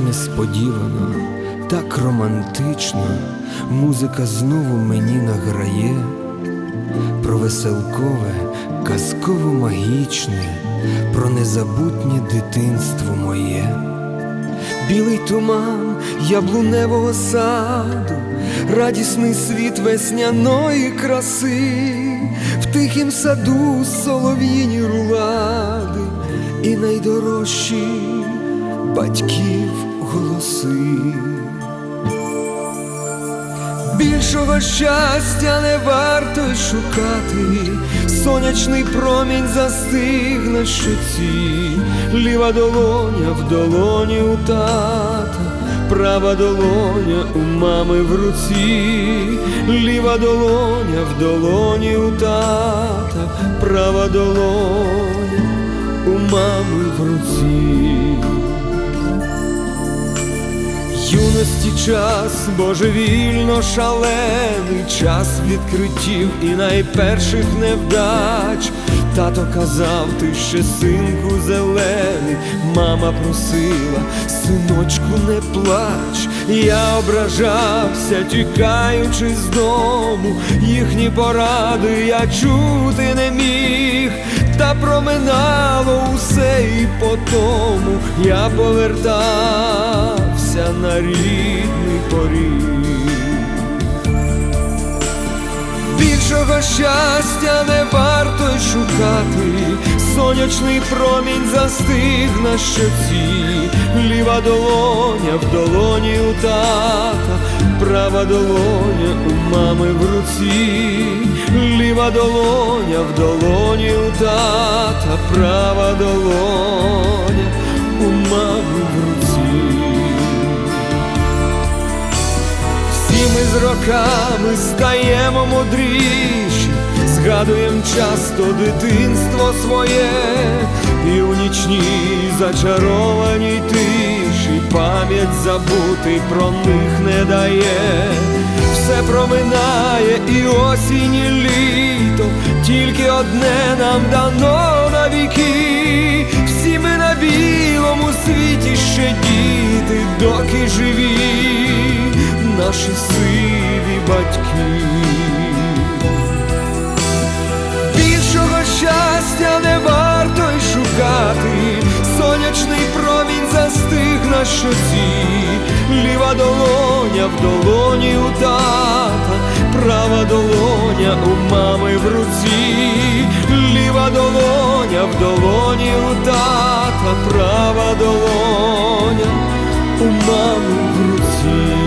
несподівано, так романтично, музика знову мені награє про веселкове, казково магічне, про незабутнє дитинство моє. Білий туман яблуневого саду, радісний світ весняної краси, в тихім саду солов'їні рулади і найдорожчі батьків голоси. Більшого щастя не варто шукати, сонячний промінь застиг на щоці, ліва долоня в долоні у тата, права долоня у мами в руці, ліва долоня в долоні у тата, права долоня у мами Юності час божевільно шалений, час відкриттів і найперших невдач. Тато казав, ти ще синку зелений, мама просила, синочку, не плач. Я ображався, тікаючи з дому, їхні поради я чути не міг, та проминало усе і по тому я повертався на рідний поріг. Більшого щастя не варто й шукати, сонячний промінь застиг на щоці, ліва долоня в долоні у тата, права долоня у мами в руці, ліва долоня в долоні у тата, права долоня роками стаємо мудріші, згадуєм часто дитинство своє, і у нічній зачарованій тиші пам'ять забути про них не дає. Все проминає і осінь, і літо, тільки одне нам дано на віки. Всі ми на білому світі ще діти, доки живі наші сиві батьків. Більшого щастя не варто й шукати, сонячний промінь застиг на щоці, ліва долоня в долоні у тата, права долоня у мами в руці, ліва долоня в долоні у тата, права долоня у мами в руці.